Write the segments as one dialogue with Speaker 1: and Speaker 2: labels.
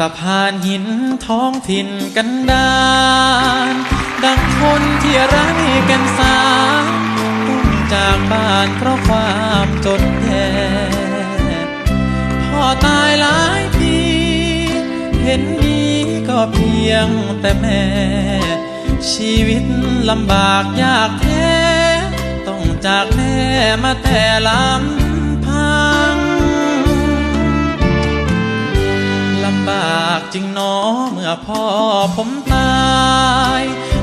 Speaker 1: ตะพานหินท้องถิ่นกันดานดังคนที่ไร้แกันสารต้องจากบ้านเพราะความจนแย่พ่อตายหลายปี เห็นนี้ก็เพียงแต่แม่ ชีวิตลำบากยากแท้ ต้องจากแม่มาแต่ลำำบากจริงหนอเมื่อพ่อผมตาย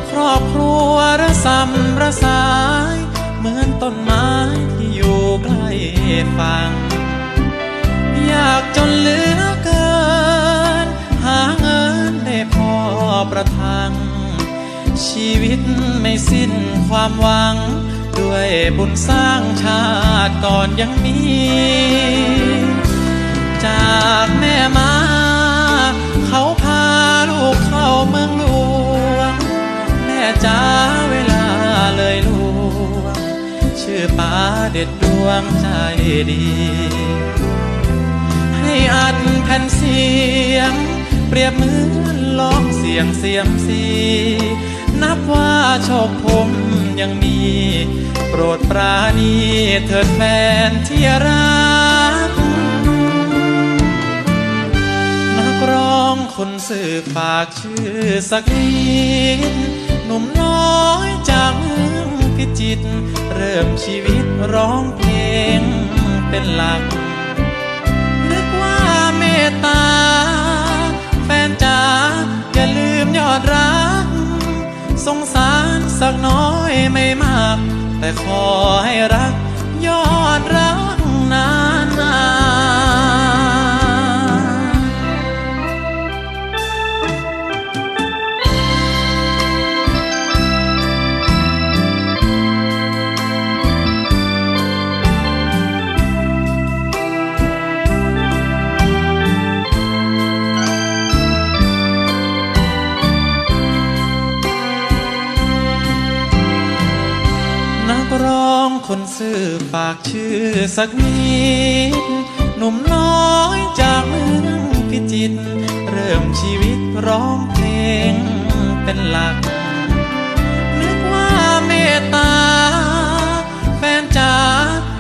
Speaker 1: ครอบครัวระสำระสาย เหมือนต้นไม้ที่อยู่ใกล้ฝั่งอยากจนเหลือเกิน หาเงินได้พอประทัง ชีวิตไม่สิ้นความหวัง ด้วยบุญสร้างชาติก่อนยังมี เด็ดดวงใจดี ให้อัดแผ่นเสียง เปรียบเหมือนร้องเสียงเสียมสีนับว่าโชคผมยังมี โปรดปราณีเถิดแฟนที่รัก นักร้องคนสื่อฝากชื่อสักนิดหนุ่มน้อย จิต เริ่มชีวิตร้องเพลงเป็นหลัก นึกว่าเมตตา แฟนจ๋าอย่าลืมยอดรัก สงสารสักน้อยไม่มาก แต่ขอให้รักยอด คนซื่อฝากชื่อสักนิด หนุ่มน้อยจากเมืองพิจิตรเริ่มชีวิตร้องเพลงเป็นหลัก นึกว่าเมตตา แฟนจ๋า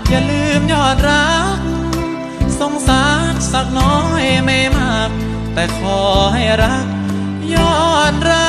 Speaker 1: อย่าลืมยอดรัก สงสารสักน้อยไม่มาก แต่ขอให้รัก ยอดรัก